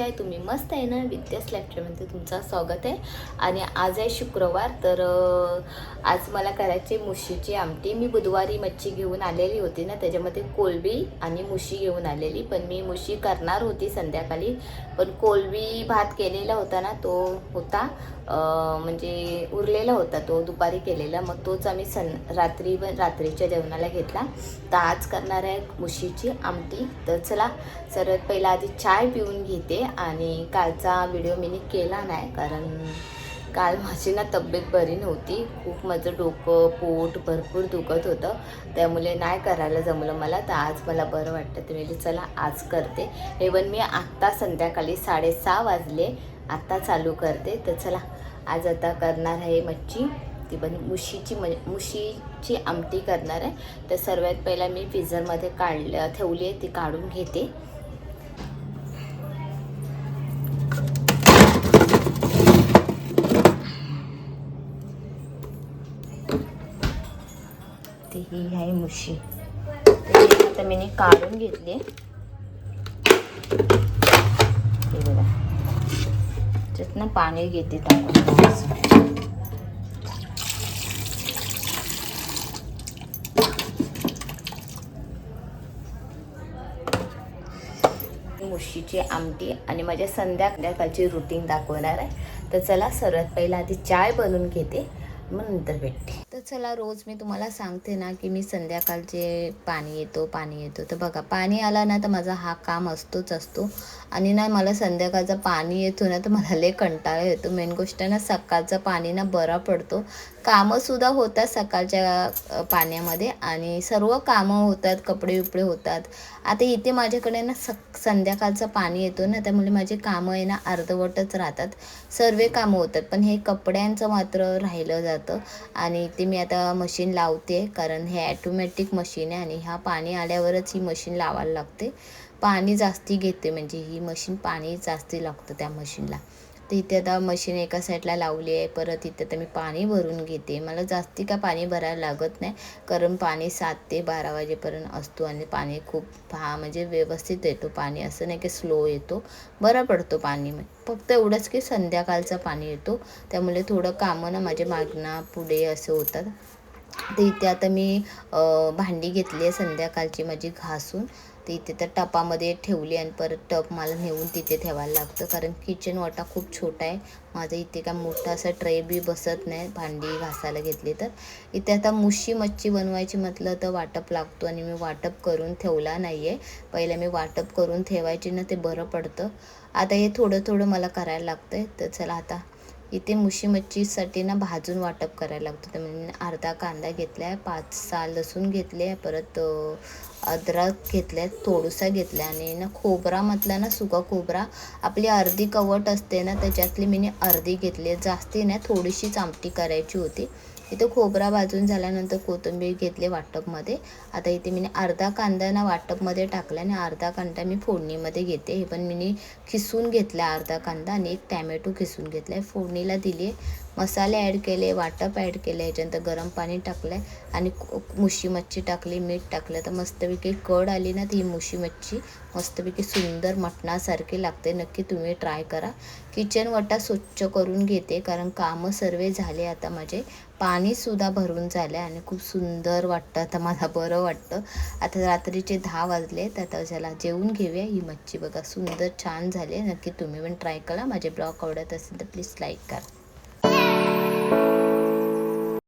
कशी आहे. तुम्ही मस्त आहे ना? विद्यास लॅक्चरमध्ये तुमचं स्वागत आहे. आणि आज आहे शुक्रवार तर आज मला करायची मुशीची आमटी. मी बुधवारी मच्छी घेऊन आलेली होती ना त्याच्यामध्ये कोलबी आणि मुशी घेऊन आलेली. पण मी मुशी करणार होती संध्याकाळी. पण कोलबी भात केलेला होता ना तो होता. म्हणजे उरलेला होता तो दुपारी केलेला. मग तोच आम्ही सं रात्री रात्रीच्या जेवणाला घेतला. तर आज करणार आहे मुशीची आमटी. तर चला सर्वात पहिला आधी चाय पिऊन घेते आणि कालचा व्हिडिओ मी केला नाही कारण काल माझी ना तब्येत बरी नव्हती. खूप माझं डोकं पोट भरपूर दुखत होतं. त्यामुळे नाही करायला जमलं मला. तर आज मला बरं वाटतं. ते मी चला आज करते. इवन मी आत्ता संध्याकाळी साडेसहा वाजले. आत्ता चालू करते. तर चला आज आता करणार आहे मच्छी. ती पण मुशीची म मुशीची आमटी करणार आहे. तर सर्वात पहिला मी फ्रीझरमध्ये काढलं ठेवली आहे ती काढून घेते. ती ही आहे मुशी. आता मी काढून घेतली हे बघा त्याच्यातनं पाणी घेते टाकून मुशीची आमटी आणि माझ्या संध्याकाळची रुटीन दाखवणार आहे. तर चला सर्वात पहिला आधी चाय बनवून घेते मग नंतर भेटते. तर चला रोज मी तुम्हाला सांगते ना की मी संध्याकाळचे पाणी येतो पाणी येतो. तर बघा पाणी आला ना तर माझा हा काम असतोच असतो. आणि ना मला संध्याकाळचं पाणी येतो ना तर मला लय कंटाळा येतो. मेन गोष्ट ना सकाळचं पाणी ना बरा पडतो. कामंसुद्धा होतात सकाळच्या पाण्यामध्ये आणि सर्व कामं होतात कपडे उपडे होतात. आता इथे माझ्याकडे ना सक संध्याकाळचं पाणी येतो ना त्यामुळे माझे कामं आहे ना अर्धवटच राहतात. सर्व कामं होतात पण हे कपड्यांचं मात्र राहिलं जातं. आणि ते मी आता मशीन लावते कारण हे ॲटोमॅटिक मशीन आहे आणि ह्या पाणी आल्यावरच ही मशीन लावायला लागते. पाणी जास्ती घेते म्हणजे ही मशीन पाणी जास्ती लागतं त्या मशीनला तर इथे आता मशीन एका साईडला लावली आहे. परत इथे तर मी पाणी भरून घेते. मला जास्ती का पाणी भरायला लागत नाही. कारण पाणी सात ते बारा वाजेपर्यंत असतो आणि पाणी खूप हा म्हणजे व्यवस्थित येतो पाणी. असं नाही की स्लो येतो. बरं पडतो पाणी. फक्त एवढंच की संध्याकाळचं पाणी येतो. त्यामुळे थोडं कामं ना माझे मागणं पुढे असं होतात. तर इथे आता मी भांडी घेतली आहे संध्याकाळची माझी घासून. तर इथे तर टपामध्ये ठेवली आणि परत टप मला नेऊन तिथे ठेवायला लागतं. कारण किचन वाटा खूप छोटा आहे. माझं इथे काय मोठा असा ट्रे बी बसत नाही भांडी घासायला घेतली तर. इथे आता मुशी मच्छी बनवायची म्हटलं तर वाटप लागतो आणि मी वाटप करून ठेवला नाही आहे पहिलं मी वाटप करून ठेवायची ना ते बरं पडतं. आता हे थोडं थोडं मला करायला लागतं आहे तर चला आता इथे मुशी मच्छीसाठी ना भाजून वाटप करायला लागतं. तर मी अर्धा कांदा घेतला आहे पाच सहा लसूण घेतले आहे परत अद्रक घेतल्या आहे थोडंसं घेतलं आहे आणि ना खोबरा म्हटलं ना सुका खोबरा आपली अर्धी कवट असते ना त्याच्यातली मी अर्धी घेतली. आहे जास्ती नाही थोडीशीच आमटी करायची होती. इथे खोबरा भाजून झाल्यानंतर कोथिंबीर घेतले वाटपमध्ये. आता इथे मी अर्धा कांदा ना वाटपमध्ये टाकला आणि अर्धा कांदा मी फोडणीमध्ये घेते. हे पण मी खिसून घेतला अर्धा कांदा आणि एक टॅमॅटो खिसून घेतला आहे फोडणीला दिली मसाले ॲड केले वाटप ॲड केले याच्यानंतर गरम पाणी टाकलं आहे आणि मुशी मच्छी टाकली मीठ टाकलं तर मस्त मस्तपैकी कड आली ना ती ही मुशी मच्छी. मस्तपैकी सुंदर मटणासारखी लागते. नक्की तुम्ही ट्राय करा. किचन वटा स्वच्छ करून घेते. कारण कामं सर्व झाले आता माझे. पाणीसुद्धा भरून झालं आहे आणि खूप सुंदर वाटतं आता मला. बरं वाटतं. आता रात्रीचे दहा वाजले. तर आता ज्याला जेवून घेऊया. ही मच्छी बघा सुंदर छान झाली आहे. नक्की तुम्ही पण ट्राय करा. माझे ब्लॉग आवडत असेल तर प्लीज लाईक करा.